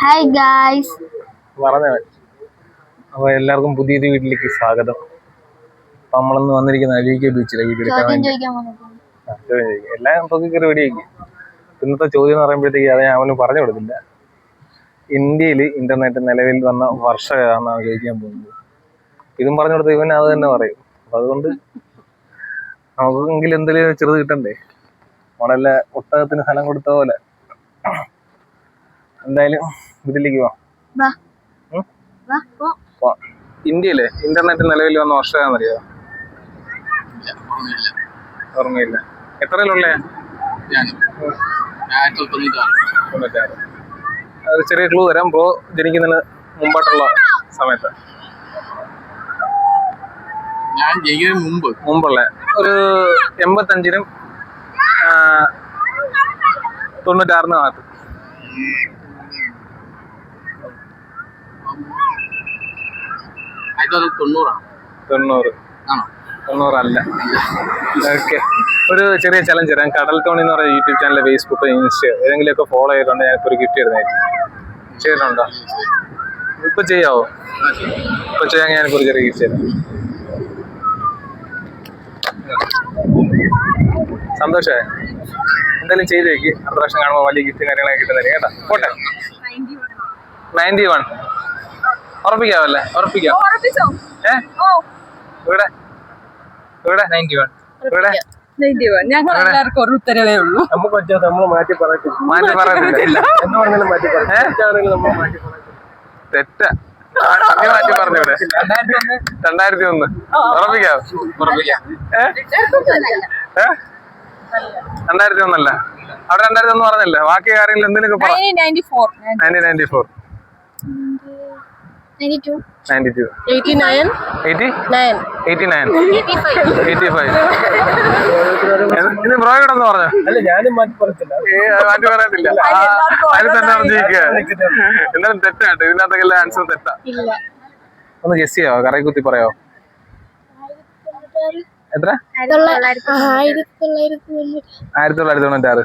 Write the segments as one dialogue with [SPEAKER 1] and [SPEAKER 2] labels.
[SPEAKER 1] Hi guys
[SPEAKER 2] പറഞ്ഞു അപ്പോൾ എല്ലാവർക്കും പുതിയൊരു വീട്ടിലേക്ക് സ്വാഗതം. അപ്പം നമ്മളിന്ന് വന്നിരിക്കുന്ന അഴീക്ക ബീച്ചിലെ വീഡിയോ എടുക്കാൻ
[SPEAKER 1] ചോദ്യം
[SPEAKER 2] വേണ്ടി?
[SPEAKER 1] ചോദിക്കാൻ വന്നിട്ടുണ്ട്
[SPEAKER 2] ആ, ചോദ്യം ചോദിക്കാം. എല്ലാം പൊക്കി ആക്കി. ഇന്നത്തെ ചോദ്യം എന്ന് പറയുമ്പോഴത്തേക്ക് അത് ഞാൻ അവന് പറഞ്ഞു കൊടുത്തില്ല. ഇന്ത്യയിൽ ഇന്റർനെറ്റ് നിലവിൽ വന്ന വർഷം ഏതാണെന്നാണ് ചോദിക്കാൻ പോകുന്നത്. ഇതും പറഞ്ഞു കൊടുത്ത ഇവൻ അത് തന്നെ പറയും. അപ്പം അതുകൊണ്ട് നമുക്കെങ്കിലും എന്തെങ്കിലും ചെറുത് കിട്ടണ്ടേ? നമ്മളെല്ലാം ഒട്ടകത്തിന് സ്ഥലം കൊടുത്ത പോലെ. എന്തായാലും ഇതിലേക്ക്
[SPEAKER 1] വാ.
[SPEAKER 2] ഇന്ത്യയിലെ ഇന്റർനെറ്റ് നിലവിൽ വന്ന വർഷം ഏതാണെന്നറിയോ ഓർമ്മയില്ല. എത്രയിലുള്ളേ? ഒരു ചെറിയ ക്ലൂ തരാം. ബ്രോ ജനിക്കുന്നതിന് മുമ്പായിട്ടുള്ള സമയത്ത്.
[SPEAKER 3] ഞാൻ ജയിക്കുന്നതിന് മുമ്പ്.
[SPEAKER 2] മുമ്പുള്ള ഒരു എൺപത്തഞ്ചിനും തൊണ്ണൂറ്റാറിനും അകത്ത്.
[SPEAKER 3] ആയിരത്തി തൊള്ളായിരത്തി തൊണ്ണൂറാണ്.
[SPEAKER 2] തൊണ്ണൂറ്.
[SPEAKER 3] ആണോ?
[SPEAKER 2] തൊണ്ണൂറല്ല. ഓക്കെ. ഒരു ചെറിയ ചലഞ്ച് തരാം. കടൽ തോണി എന്ന് പറയുന്ന യൂട്യൂബ് ചാനൽ ഫേസ്ബുക്ക് ഇൻസ്റ്റ ഏതെങ്കിലുമൊക്കെ ഫോളോ ചെയ്തിട്ടുണ്ട് ഞാനിപ്പോൾ ഒരു ഗിഫ്റ്റ് തരുന്നതായിരിക്കും. ചെയ്തിട്ടുണ്ടോ ഇപ്പൊ ചെയ്യാവോ? ഇപ്പൊ ചെയ്യാൻ ഞാൻ ഒരു ചെറിയ ഗിഫ്റ്റ് തരാം. സന്തോഷമായി എന്തായാലും ചെയ്ത് വെക്ക് അടുത്ത പ്രാവശ്യം കാണുമ്പോൾ വലിയ ഗിഫ്റ്റ് കാര്യങ്ങളൊക്കെ കിട്ടുന്നതായിരിക്കും. കേട്ടോ. പോട്ടെ. നയന്റി വൺ ഉറപ്പിക്കാവല്ലേ? ഉറപ്പിക്കാം. ഏ? ഇവിടെ? ഇവിടെ? നയന്റി വൺ ഇവിടെ
[SPEAKER 4] ഞങ്ങൾ എല്ലാവർക്കും ഒരു ഉത്തരവേ ഉള്ളൂ.
[SPEAKER 2] നമുക്ക് നമ്മൾ മാറ്റി പറയത്തില്ല. മാറ്റി പറയത്തില്ല. എന്ന് പറഞ്ഞാലും മാറ്റി പറയാം മാറ്റി മാറ്റി പറഞ്ഞൂടെ രണ്ടായിരത്തി ഒന്ന് ഉറപ്പിക്കാം. ഉറപ്പിക്കാം. ഏ? ഏ? രണ്ടായിരത്തി ഒന്നല്ല അവിടെ രണ്ടായിരത്തി ഒന്ന് പറഞ്ഞല്ലേ? ബാക്കി കാര്യങ്ങൾ എന്തിനൊക്കെ
[SPEAKER 4] ninety four
[SPEAKER 1] ninety two
[SPEAKER 2] ninety two
[SPEAKER 4] eighty nine
[SPEAKER 2] eighty
[SPEAKER 4] nine
[SPEAKER 2] eighty nine
[SPEAKER 1] eighty five
[SPEAKER 2] eighty five ഇത് ബ്രോ പറഞ്ഞു?
[SPEAKER 3] ഞാനും മാറ്റി പറയത്തില്ല.
[SPEAKER 2] തന്നെ പറഞ്ഞിരിക്കുക എന്നാലും തെറ്റാട്ടോ. ഇതിനകത്തൊക്കെ ആൻസർ തെറ്റാ.
[SPEAKER 1] ഇല്ല.
[SPEAKER 2] ഒന്ന് ഗസ് ചെയ്യാവോ? കറയി കുത്തി പറയാവോ എത്ര?
[SPEAKER 1] ആയിരത്തി തൊള്ളായിരത്തി
[SPEAKER 2] ആയിരത്തി തൊള്ളായിരത്തി തൊണ്ണൂറ്റാറ്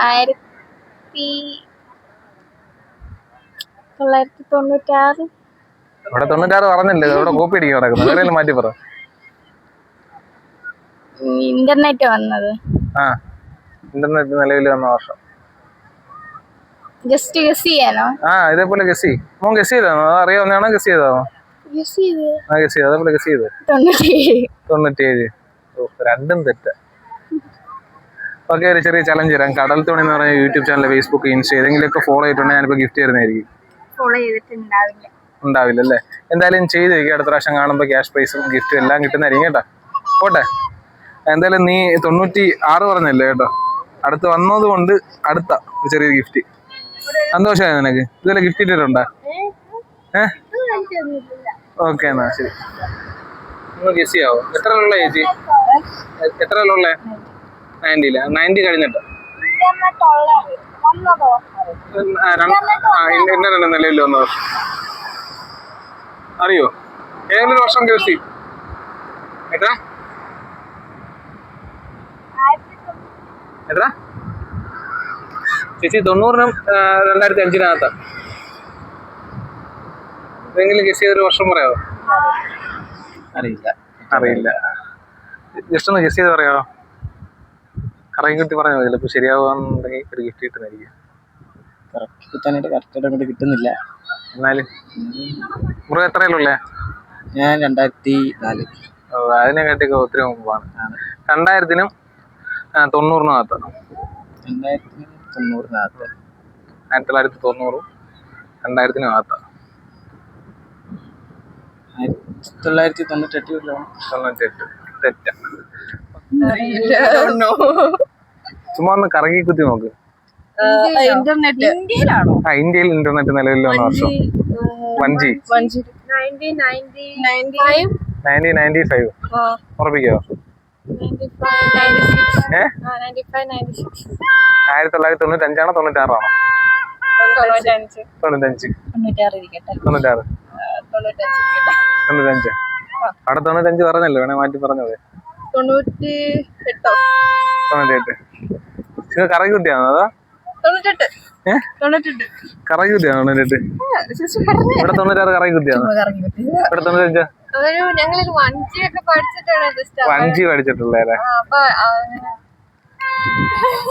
[SPEAKER 1] ആയിരത്തി തൊള്ളായിരത്തി തൊണ്ണൂറ്റാറ്
[SPEAKER 2] ഇവിടെ തൊണ്ണൂറ്റാറ് പറഞ്ഞില്ലേ? ഇവിടെ കോപ്പി അടിക്കാൻ നടക്കുന്നത് വേറെ മാറ്റി പറ.
[SPEAKER 1] ഇന്റർനെറ്റ് വന്നത്.
[SPEAKER 2] ആ ഇന്റർനെറ്റ് നിലവിൽ വന്ന വർഷം.
[SPEAKER 1] ജസ്റ്റ് ഗസ് ചെയ്യാനോ?
[SPEAKER 2] ആ ഇതേപോലെ ഗസ് മോൻ ഗസ് ചെയ്താണോ അറിയാവുന്നതാണോ ഗസ് ചെയ്താണോ
[SPEAKER 1] ഗസ് ചെയ്ത്.
[SPEAKER 2] ആ ഗസ് ചെയ്ത്. അതേപോലെ ഗസ് ചെയ്ത്. തൊണ്ണൂറ്റിയേഴ് രണ്ടും തെറ്റ. ഓക്കെ ഒരു ചെറിയ ചലഞ്ച് തരാം. കടൽ തോണി എന്ന് പറഞ്ഞ യൂട്യൂബ് ചാനൽ ഫേസ്ബുക്ക് ഇൻസ്റ്റ ഏതെങ്കിലുമൊക്കെ ഫോളോ ചെയ്തിട്ടുണ്ടെങ്കിൽ ഞാനിപ്പോൾ ഗിഫ്റ്റ് തരുന്നതായിരിക്കും.
[SPEAKER 1] ഫോളോ ചെയ്തിട്ടുണ്ടാവില്ല.
[SPEAKER 2] ഉണ്ടാവില്ല അല്ലേ എന്തായാലും ചെയ്ത് വെക്കുക അടുത്ത പ്രാവശ്യം കാണുമ്പോൾ ക്യാഷ് പ്രൈസും ഗിഫ്റ്റും എല്ലാം കിട്ടുന്നതായിരിക്കും കേട്ടോ. പോട്ടെ. എന്തായാലും നീ തൊണ്ണൂറ്റി ആറ് പറഞ്ഞല്ലേ കേട്ടോ? അടുത്ത് വന്നത് കൊണ്ട് അടുത്ത ഒരു ചെറിയ ഗിഫ്റ്റ് സന്തോഷമായി നിനക്ക്. ഇതുപോലെ ഗിഫ്റ്റ് ഇട്ടിട്ടുണ്ടോ? ഏഹ് ഓക്കെ എന്നാ ശരി. നിങ്ങൾ ഗസ് ചെയ്യാവോ? എത്ര ഉള്ള ചേച്ചി? എത്ര ഉള്ള? നയന്റിയില്ല നയന്റി കഴിഞ്ഞിട്ട്. ആ, രണ്ട്- വന്ന അറിയോ ഏതൊരു വർഷം കേസി എത്ര എത്ര ചേച്ചി തൊണ്ണൂറിനും രണ്ടായിരത്തി അഞ്ചിനകത്ത് ഏതെങ്കിലും ഗസ് ചെയ്തൊരു വർഷം പറയാമോ
[SPEAKER 3] അറിയില്ല.
[SPEAKER 2] അറിയില്ല. ജസ്റ്റ് ഒന്ന് ഗസ് ചെയ്ത് പറയാമോ? കറങ്ങി കിട്ടി പറഞ്ഞാൽ മതി. ചിലപ്പോൾ ശരിയാവുകയാണെന്നുണ്ടെങ്കിൽ ഒരു ഗിഫ്റ്റ് കിട്ടുന്നതായിരിക്കും.
[SPEAKER 3] കറക്റ്റ് കിട്ടാനായിട്ട് കറക്റ്റായിട്ട് അങ്ങോട്ട് കിട്ടുന്നില്ല.
[SPEAKER 2] എന്നാലും? മുറി എത്രയിലുള്ളേ
[SPEAKER 3] ഞാൻ രണ്ടായിരത്തി നാല്.
[SPEAKER 2] അതിനെക്കാട്ടിയൊക്കെ ഒത്തിരി മുമ്പാണ്. രണ്ടായിരത്തിനും തൊണ്ണൂറിന് തൊണ്ണൂറിനും രണ്ടായിരത്തിനും
[SPEAKER 3] രണ്ടായിരത്തി തൊണ്ണൂറിനകത്ത്
[SPEAKER 2] ആയിരത്തി തൊള്ളായിരത്തി തൊണ്ണൂറും രണ്ടായിരത്തിനും അകത്ത്
[SPEAKER 3] ആയിരത്തി തൊള്ളായിരത്തി തൊണ്ണൂറ്റെട്ട്
[SPEAKER 2] തൊണ്ണൂറ്റെട്ട്. തെറ്റ. ചുമ്മാ ഒന്ന് കറങ്ങി കുത്തി നോക്ക്.
[SPEAKER 4] ഇന്റർനെറ്റ് ഇന്ത്യയിലാണോ?
[SPEAKER 2] ആ ഇന്ത്യയിൽ ഇന്റർനെറ്റ് നിലവിൽ വന്ന വർഷം. One G.
[SPEAKER 1] Nineteen ninety
[SPEAKER 4] five.
[SPEAKER 2] ഉറപ്പിക്കോ? ആയിരത്തി തൊള്ളായിരത്തി തൊണ്ണൂറ്റി അഞ്ചാണോ തൊണ്ണൂറ്റാറാണോ?
[SPEAKER 4] തൊണ്ണൂറ്റഞ്ച്. തൊണ്ണൂറ്റാറ് തൊണ്ണൂറ്റഞ്ച്
[SPEAKER 2] അവിടെ തൊണ്ണൂറ്റഞ്ച് പറഞ്ഞല്ലോ വേണേ മാറ്റി പറഞ്ഞത്
[SPEAKER 4] തൊണ്ണൂറ്റി എട്ടോ
[SPEAKER 2] ഇത് കറങ്ങി കുത്തിയാണോ അതോ?
[SPEAKER 4] തൊണ്ണൂറ്റെട്ട്
[SPEAKER 2] ഇവിടെ തൊണ്ണൂറ്റാറ് ഇവിടെ തൊണ്ണൂറ്റഞ്ച്
[SPEAKER 1] ഒരു ഞങ്ങളൊരു വഞ്ചി ഒക്കെ പഠിച്ചിട്ടാണ് ജസ്റ്റ്
[SPEAKER 2] പഠിച്ചിട്ടുള്ളേ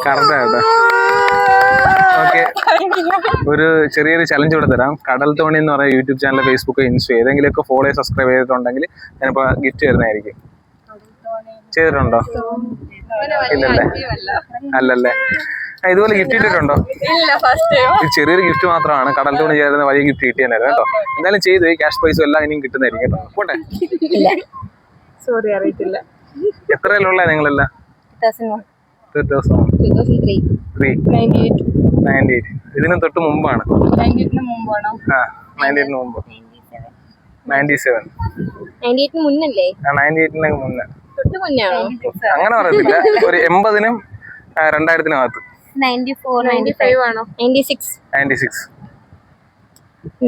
[SPEAKER 2] കറക്റ്റ് ഓക്കെ ഒരു ചെറിയൊരു ചലഞ്ച് ഇവിടെ തരാം. കടൽ തോണി എന്ന് പറയുന്ന യൂട്യൂബ് ചാനൽ ഫേസ്ബുക്ക് ഇൻസ്റ്റ ഏതെങ്കിലുമൊക്കെ ഫോളോ സബ്സ്ക്രൈബ് ചെയ്തിട്ടുണ്ടെങ്കിൽ ഞാനിപ്പോ ഗിഫ്റ്റ് തരുന്നതായിരിക്കും. ചെയ്തിട്ടുണ്ടോ? ഇല്ലല്ലേ. അല്ലല്ലേ? ഇതുപോലെ ഗിഫ്റ്റ് ഇട്ടിട്ടുണ്ടോ
[SPEAKER 1] ഇല്ല ഫസ്റ്റ് ടൈം
[SPEAKER 2] ഇത് ചെറിയൊരു ഗിഫ്റ്റ് മാത്രമാണ്. കടൽ തോണി ചേരുന്ന വലിയ ഗിഫ്റ്റ് കിട്ടിയായിരുന്നു കേട്ടോ. എന്തായാലും ചെയ്തു. ക്യാഷ് പ്രൈസും എല്ലാം ഇനിയും കിട്ടുന്നതായിരിക്കും കേട്ടോ. പോട്ടെ.
[SPEAKER 1] സോറി അറിയത്തില്ല.
[SPEAKER 2] എത്രയിലുള്ള നിങ്ങളെല്ലാം? ഇതിന് തൊട്ട് മുമ്പാണ്. നയന്റി മുമ്പ്. നയന്റി സെവൻ
[SPEAKER 1] നയന്റി എയ്റ്റിന്
[SPEAKER 2] മുന്നേ.
[SPEAKER 1] തൊട്ട് മുന്നാണോ
[SPEAKER 2] അങ്ങനെ പറയത്തില്ല. ഒരു എൺപതിനും രണ്ടായിരത്തിനും രണ്ടായിരത്തിനകത്ത്.
[SPEAKER 1] നയന്റി ഫോർ നയന്റി ഫൈവ് ആണോ? Ninety six.
[SPEAKER 2] Ninety six.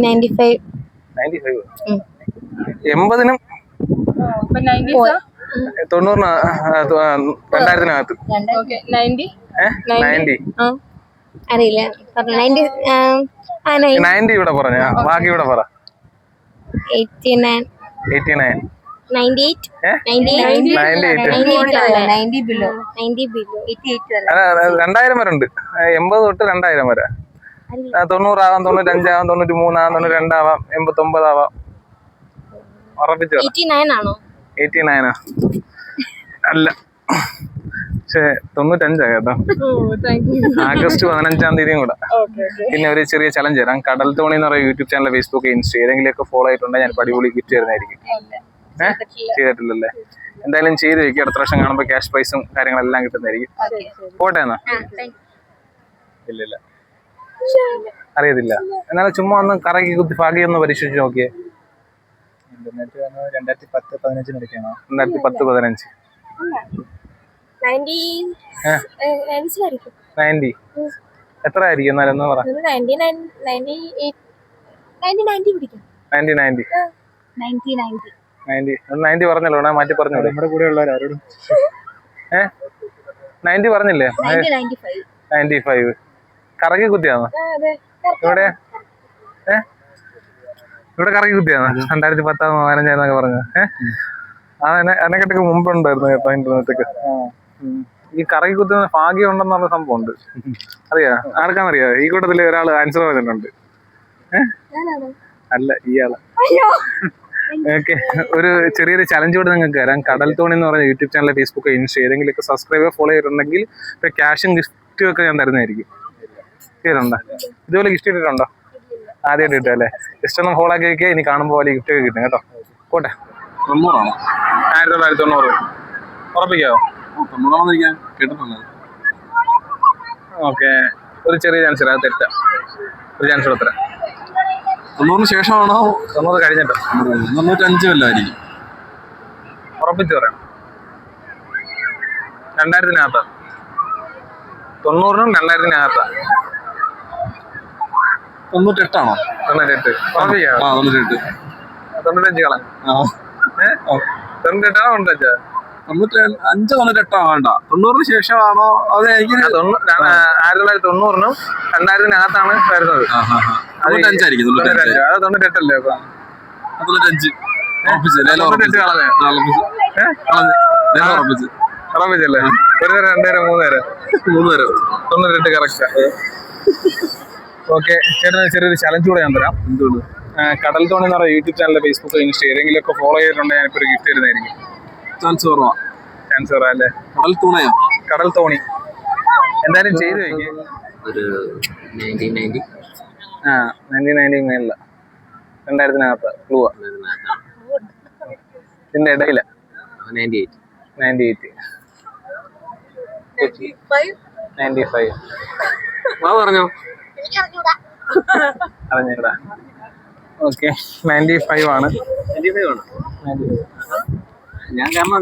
[SPEAKER 1] Ninety five.
[SPEAKER 2] Ninety five. എൺപതിനും തൊണ്ണൂറിന് രണ്ടായിരത്തിനകത്ത്.
[SPEAKER 1] അറിയില്ല.
[SPEAKER 2] നയന്റി ഇവിടെ പറഞ്ഞ. ബാക്കി ഇവിടെ പറ.
[SPEAKER 1] Eighty nine.
[SPEAKER 2] Eighty nine. രണ്ടായിരം വരെ ഉണ്ട്. എൺപത് തൊട്ട് രണ്ടായിരം വരെ. തൊണ്ണൂറാവാം തൊണ്ണൂറ്റഞ്ചാവാം തൊണ്ണൂറ്റി മൂന്നാവാം തൊണ്ണൂറ്റി രണ്ടാവാം എൺപത്തൊമ്പതാവാം. ഉറപ്പിച്ചു
[SPEAKER 1] എയ്റ്റി നയൻ ആണോ?
[SPEAKER 2] എയ്റ്റി നയനാ. അല്ല. പക്ഷേ തൊണ്ണൂറ്റഞ്ചാ കേട്ടോ. ആഗസ്റ്റ് പതിനഞ്ചാം തീയതിയും കൂടെ.
[SPEAKER 1] Okay okay.
[SPEAKER 2] പിന്നെ ഒരു ചെറിയ ചലഞ്ച് തരാം. കടൽ തോണി എന്ന് പറയുന്ന യൂട്യൂബ് ചാനൽ ഫേസ്ബുക്ക് ഇൻസ്റ്റ ഏതെങ്കിലുമൊക്കെ ഫോളോ ആയിട്ടുണ്ടെങ്കിൽ ഞാൻ അടിപൊളി ഗിഫ്റ്റ് തരുന്നതായിരിക്കും. ഏഹ് ചെയ്തിട്ടില്ലല്ലേ? എന്തായാലും ചെയ്ത് വെക്കുക അടുത്ത പ്രാവശ്യം കാണുമ്പോൾ ക്യാഷ് പ്രൈസും കാര്യങ്ങളെല്ലാം കിട്ടുന്നതായിരിക്കും. പോട്ടെ എന്നാ. ഇല്ലില്ല അറിയത്തില്ല. എന്നാലും ചുമ്മാ ഒന്ന് കറക്കി കുത്തി ഭാഗ്യം ഒന്ന് പരീക്ഷിച്ച് നോക്കിയേ.
[SPEAKER 3] രണ്ടായിരത്തി പത്ത് പതിനഞ്ചിനിടയ്ക്കാണോ
[SPEAKER 2] രണ്ടായിരത്തി പത്ത് പതിനഞ്ച്. നയന്റി എത്ര ആയിരിക്കും എന്നാലും ഒന്ന് പറ.
[SPEAKER 1] Ninety nine ninety eight
[SPEAKER 2] ninety. Ninety പറഞ്ഞല്ലോ ഞാൻ മാറ്റി പറഞ്ഞു
[SPEAKER 3] നമ്മുടെ കൂടെ ഉള്ളവർ ആരോടും
[SPEAKER 2] ഏഹ് നയന്റി പറഞ്ഞില്ലേ?
[SPEAKER 1] Ninety five.
[SPEAKER 2] കറക്കി കുത്തിയാണോ
[SPEAKER 1] അതെ.
[SPEAKER 2] ഇവിടെ ഏ? ഇവിടെ കറക്കി കുത്തിയാണോ രണ്ടായിരത്തി പത്താം പതിനഞ്ചായിരുന്നൊക്കെ പറഞ്ഞു. ഏ? ആ എന്നെ എന്നെക്കെട്ടൊക്കെ മുമ്പുണ്ടായിരുന്നു കേട്ടോ ഇന്റർനെറ്റൊക്കെ. ഈ കറക്കി കുത്തുന്ന ഭാഗ്യം ഉണ്ടെന്ന് പറഞ്ഞ സംഭവം ഉണ്ട് അറിയാ? ആർക്കാന്നറിയാ? ഈ കൂട്ടത്തിൽ ഒരാൾ ആൻസർ പറഞ്ഞിട്ടുണ്ട്. ഏഹ് അല്ല ഇയാൾ. ഓക്കെ ഒരു ചെറിയൊരു ചലഞ്ച് കൂടെ നിങ്ങൾക്ക് തരാം. കടൽ തോണി എന്ന് പറഞ്ഞ യൂട്യൂബ് ചാനൽ ഫേസ്ബുക്ക് ഇൻസ്റ്റ ഏതെങ്കിലുമൊക്കെ സബ്സ്ക്രൈബ് ഫോളോ ചെയ്തിട്ടുണ്ടെങ്കിൽ ഇപ്പൊ ക്യാഷും ഗിഫ്റ്റും ഒക്കെ ഞാൻ തരുന്നതായിരിക്കും. ചെയ്തിട്ടുണ്ടോ ഇതുപോലെ ഗിഫ്റ്റ് ഇട്ടിട്ടുണ്ടോ? ആദ്യമായിട്ട് കിട്ടുക അല്ലേ? ജസ്റ്റ് ഒന്ന് ഫോളോ ആക്കി വെക്കുക ഇനി കാണുമ്പോൾ പോലെ ഗിഫ്റ്റ് ഒക്കെ കിട്ടും കേട്ടോ. പോട്ടെ.
[SPEAKER 3] തൊണ്ണൂറാണോ?
[SPEAKER 2] ആയിരത്തി തൊള്ളായിരത്തി തൊണ്ണൂറ് ഉറപ്പിക്കാവോ?
[SPEAKER 3] തൊണ്ണൂറാണെന്ന് ഞാൻ കേട്ടിട്ടുള്ളത്.
[SPEAKER 2] ഓക്കെ ഒരു ചെറിയ ചാൻസ് അത് തെറ്റാ. ഒരു ചാൻസ് കൊടുത്തരാം
[SPEAKER 3] തൊണ്ണൂറിന് ശേഷമാണോ?
[SPEAKER 2] തൊണ്ണൂറ് കഴിഞ്ഞിട്ട്.
[SPEAKER 3] തൊണ്ണൂറ്റഞ്ച് വല്ലതായിരിക്കും
[SPEAKER 2] ഉറപ്പിച്ച് പറയാം രണ്ടായിരത്തിനകത്ത്. തൊണ്ണൂറിനും രണ്ടായിരത്തിനകത്ത്.
[SPEAKER 3] തൊണ്ണൂറ്റെട്ടാണോ?
[SPEAKER 2] തൊണ്ണൂറ്റെട്ട്. തൊണ്ണൂറ്റഞ്ച്
[SPEAKER 3] തൊണ്ണൂറ്റി അഞ്ച് തൊണ്ണൂറ്റെട്ടാ വേണ്ട. തൊണ്ണൂറിന് ശേഷമാണോ? അതെ എനിക്ക്
[SPEAKER 2] ആയിരത്തി തൊള്ളായിരത്തി തൊണ്ണൂറിനും രണ്ടായിരത്തിനകത്താണ് വരുന്നത്.
[SPEAKER 3] തൊണ്ണൂറ്റഞ്ചായിരിക്കും തൊണ്ണൂറ്റഞ്ച്
[SPEAKER 2] അത് തൊണ്ണൂറ്റെട്ടല്ലേ അപ്പൊ?
[SPEAKER 3] തൊണ്ണൂറ്റഞ്ച് ഉറപ്പിച്ച് ലേലം ഉറപ്പിച്ച്. ലേലം ഉറപ്പിച്ച്.
[SPEAKER 2] ഉറപ്പിച്ചല്ലേ ഒരു നേരം രണ്ടേരം മൂന്ന് നേരം?
[SPEAKER 3] മൂന്ന് പേരോ
[SPEAKER 2] തൊണ്ണൂറ്റെട്ട് കറക്റ്റാ ഓക്കെ ചേട്ടന് ചെറിയൊരു ചലഞ്ച് കൂടെ ഞാൻ തരാം.
[SPEAKER 3] എന്തുകൊണ്ട്
[SPEAKER 2] കടൽ തോണി എന്ന് പറയുന്ന യൂട്യൂബ് ചാനൽ ഫേസ്ബുക്ക് ഇൻസ്റ്റ ഏതെങ്കിലും ഒക്കെ ഫോളോ ചെയ്തിട്ടുണ്ടെങ്കിൽ ഞാനിപ്പോ ഒരു ഗിഫ്റ്റ് തരുന്നതായിരിക്കും.
[SPEAKER 3] ചാൻസ് കുറവാ.
[SPEAKER 2] ചാൻസ് പറയാം അല്ലേ?
[SPEAKER 3] കടൽ തുണയോ?
[SPEAKER 2] കടൽ തോണി. എന്തായാലും ചെയ്തു വയ്ക്ക്
[SPEAKER 5] ഒരു നയന്റീൻ നയന്റി
[SPEAKER 2] ആ നയന്റീൻ നയന്റി മേളില. രണ്ടായിരത്തിനകത്ത് ഇതിന്റെ ഇടയില.
[SPEAKER 5] Ninety eight
[SPEAKER 2] ninety eight ninety five
[SPEAKER 5] പറഞ്ഞോ
[SPEAKER 2] അറിഞ്ഞിടാ. ഓക്കെ നയന്റി ഫൈവ് ആണ്.
[SPEAKER 5] നയന്റി ഫൈവ് ആണ് ഞാൻ കാരണം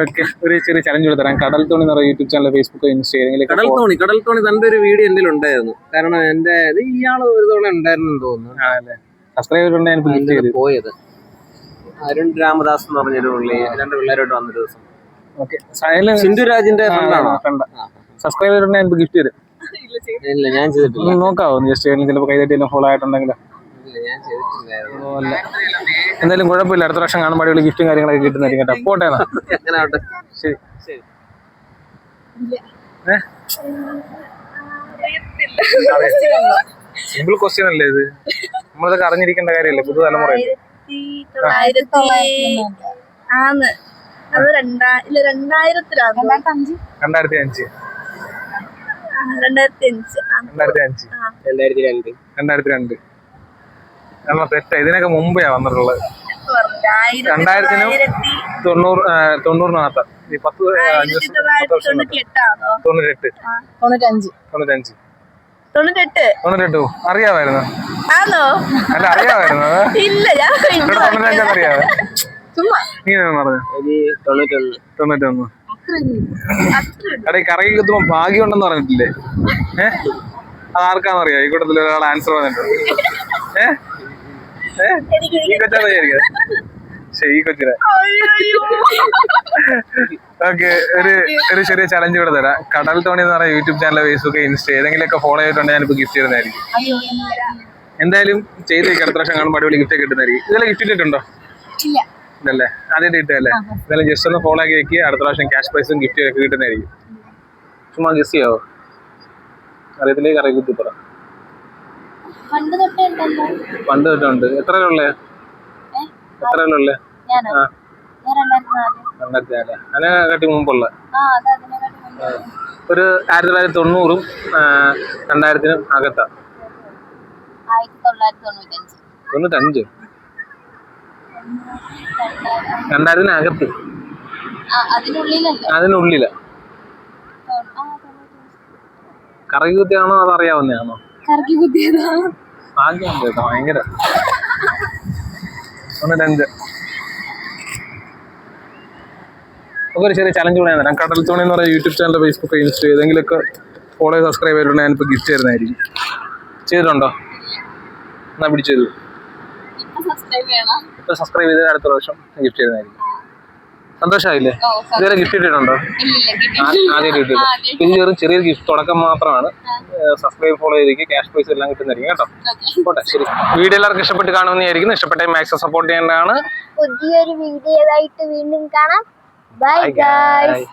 [SPEAKER 2] ഓക്കെ ഒരു ചെറിയ ചലഞ്ച് കൊടുത്തരാം തരാം. കടൽ തോണി എന്ന് പറയുന്ന യൂട്യൂബ് ചാനൽ ഫേസ്ബുക്ക് ഇൻസ്റ്റാഗ്രാമിൽ
[SPEAKER 5] കടൽ തോണി കടൽ തോണി തന്റെ ഒരു വീഡിയോ എന്തെങ്കിലും ഉണ്ടായിരുന്നു കാരണം എന്റെ ഇത് ഇയാൾ ഒരു തവണ ഉണ്ടായിരുന്നു തോന്നുന്നു.
[SPEAKER 2] ആണല്ലേ സബ്സ്ക്രൈബ് ചെയ്തിട്ടുണ്ടെങ്കിൽ ഞാനിപ്പോൾ ഗിഫ്റ്റ് ചെയ്ത്
[SPEAKER 5] പോയത്. അരുൺ രാമദാസ് എന്ന് പറഞ്ഞൊരു പുള്ളി രണ്ട് പിള്ളേരോട്ട് വന്ന ദിവസം.
[SPEAKER 2] ഓക്കെ സൈലൻ
[SPEAKER 5] സിന്ധുരാജിന്റെ ഫ്രണ്ടാണോ
[SPEAKER 2] ഫ്രണ്ട് സബ്സ്ക്രൈബ് ചെയ്തിട്ടുണ്ടെങ്കിൽ ഗിഫ്റ്റ് തരും
[SPEAKER 5] ഇല്ല ഞാൻ ചെയ്തിട്ടില്ല.
[SPEAKER 2] നോക്കാവോ? ജസ്റ്റ് ചിലപ്പോൾ കൈതട്ടിയെല്ലാം ഫോളോ ആയിട്ടുണ്ടെങ്കിൽ എന്തായാലും കുഴപ്പമില്ല. അടുത്ത പ്രാവശ്യം കാണുമ്പോൾ അടിപൊളി ഗിഫ്റ്റും കാര്യങ്ങളൊക്കെ കിട്ടുന്നതായിരിക്കും കേട്ടോ. പോട്ടെ എന്നാ.
[SPEAKER 5] ആവട്ടെ
[SPEAKER 2] ശരി.
[SPEAKER 5] ശരി.
[SPEAKER 2] സിമ്പിൾ ക്വസ്റ്റ്യൻ അല്ലേ ഇത്? നമ്മളിതൊക്കെ അറിഞ്ഞിരിക്കേണ്ട കാര്യമല്ലേ?
[SPEAKER 4] പുതു തലമുറ
[SPEAKER 2] രണ്ടായിരത്തി അഞ്ച്
[SPEAKER 4] രണ്ടായിരത്തി അഞ്ച്
[SPEAKER 2] രണ്ടായിരത്തി
[SPEAKER 5] രണ്ട്
[SPEAKER 2] രണ്ടായിരത്തി രണ്ട് നമ്മൾ തെറ്റ. ഇതിനൊക്കെ മുമ്പേ വന്നിട്ടുള്ളത്. രണ്ടായിരത്തിനും തൊണ്ണൂറ് തൊണ്ണൂറിനകത്ത്. ഈ പത്ത് തൊണ്ണൂറ്റെട്ട്
[SPEAKER 4] തൊണ്ണൂറ്റഞ്ച് തൊണ്ണൂറ്റെട്ട്
[SPEAKER 2] തൊണ്ണൂറ്റെട്ട് അറിയാമായിരുന്നു.
[SPEAKER 4] ആണോ
[SPEAKER 2] അല്ല അറിയാമായിരുന്നു
[SPEAKER 4] ഇല്ല ഞാൻ
[SPEAKER 2] നീ എന്നാ പറഞ്ഞു
[SPEAKER 5] ഇനി തൊണ്ണൂറ്റൊന്ന്.
[SPEAKER 2] തൊണ്ണൂറ്റൊന്ന്. എടാ കറങ്ങി കുത്തുമ്പോ ഭാഗ്യം ഉണ്ടെന്ന് പറഞ്ഞിട്ടില്ലേ? ഏഹ് അത് ആർക്കാന്നറിയാം ഈ കൂട്ടത്തിൽ ഒരാൾ ആൻസർ പറഞ്ഞിട്ടുണ്ട് ഏഹ് ഈ കൊച്ചാ ശരി ഈ കൊച്ചിനെ. ഓക്കെ ഒരു ഒരു ചെറിയ ചലഞ്ച് കൂടെ തരാം. കടൽ തോണി എന്ന് പറയുന്ന യൂട്യൂബ് ചാനൽ ഫേസ്ബുക്ക് ഇൻസ്റ്റ ഏതെങ്കിലുമൊക്കെ ഫോളോ ചെയ്തിട്ടുണ്ടെങ്കിൽ ഞാനിപ്പോ ഗിഫ്റ്റ് തരുന്നതായിരിക്കും. എന്തായാലും ചെയ്ത് അടുത്ത വർഷം കാണുമ്പോൾ അടിപൊളി ഗിഫ്റ്റ് കിട്ടുന്നതായിരിക്കും. ഇതെല്ലാം ഗിഫ്റ്റ് ഇട്ടിട്ടുണ്ടോ? ഇല്ലല്ലേ ആദ്യമായിട്ട് കിട്ടുകയല്ലേ എന്തായാലും ജസ്റ്റ് ഒന്ന് ഫോളോ ആക്കി വെക്കുക അടുത്ത പ്രാവശ്യം ക്യാഷ് പ്രൈസും ഗിഫ്റ്റും ഒക്കെ കിട്ടുന്നതായിരിക്കും. ചുമ്മാ ഗസ് ചെയ്യാവോ? അറിയത്തിലേക്ക് അറിയ കുത്തി പറ
[SPEAKER 1] പണ്ട് തൊട്ടേ ഉണ്ടല്ലോ.
[SPEAKER 2] പണ്ട് തൊട്ടുണ്ട്. എത്ര ഉള്ളേ? എത്ര
[SPEAKER 1] രണ്ടായിരത്തി നാല്.
[SPEAKER 2] മുമ്പുള്ള.
[SPEAKER 1] അത്
[SPEAKER 2] ഒരു ആയിരത്തി തൊള്ളായിരത്തി തൊണ്ണൂറും രണ്ടായിരത്തിനും അകത്താ.
[SPEAKER 1] തൊണ്ണൂറ്റഞ്ച്.
[SPEAKER 2] തൊണ്ണൂറ്റഞ്ച്? രണ്ടായിരത്തിന് അകത്ത്.
[SPEAKER 1] ആ അതിനുള്ളിലല്ലേ?
[SPEAKER 2] അതിനുള്ളില.
[SPEAKER 1] തൊ- ആ കറക്കി കുത്തിയതാണ്
[SPEAKER 2] ഭാഗ്യം കേട്ടോ ഭയങ്കര. ചെറിയ ചലഞ്ച് കൂടെ തരാം. കടൽ തോണി എന്ന് പറയുന്ന യൂട്യൂബ് ചാനൽ ഫേസ്ബുക്ക് ഇൻസ്റ്റ ഏതെങ്കിലുമൊക്കെ ഫോളോ സബ്സ്ക്രൈബ് ചെയ്തിട്ടുണ്ടെങ്കിൽ ഞാനിപ്പോൾ ഗിഫ്റ്റ് തരുന്നതായിരിക്കും. ചെയ്തിട്ടുണ്ടോ? എന്നാ പിടിച്ചു തരൂ.
[SPEAKER 1] ഇപ്പൊ സബ്സ്ക്രൈബ്
[SPEAKER 2] ചെയ്ത് അടുത്ത പ്രാവശ്യം ഗിഫ്റ്റ് തരുന്നതായിരിക്കും. സന്തോഷമായില്ലേ ഇതുവരെ ഗിഫ്റ്റ് കിട്ടിയിട്ടുണ്ടോ ആദ്യം കിട്ടിയില്ല ഇത് ചെറിയ ചെറിയൊരു ഗിഫ്റ്റ് തുടക്കം മാത്രമാണ്. സബ്സ്ക്രൈബ് ഫോളോ ചെയ്തിരിക്കും. ക്യാഷ് പ്രൈസ് എല്ലാം കിട്ടുന്നതായിരിക്കും കേട്ടോ.
[SPEAKER 1] ഓക്കെ.
[SPEAKER 2] പോട്ടെ ശരി. വീഡിയോ എല്ലാവർക്കും ഇഷ്ടപ്പെട്ട് കാണുമെന്നായിരിക്കും ഇഷ്ടപ്പെട്ട മാക്സ് സപ്പോർട്ട് ചെയ്യേണ്ടതാണ്
[SPEAKER 1] പുതിയൊരു വീഡിയോ ആയിട്ട് വീണ്ടും കാണാം. Bye guys.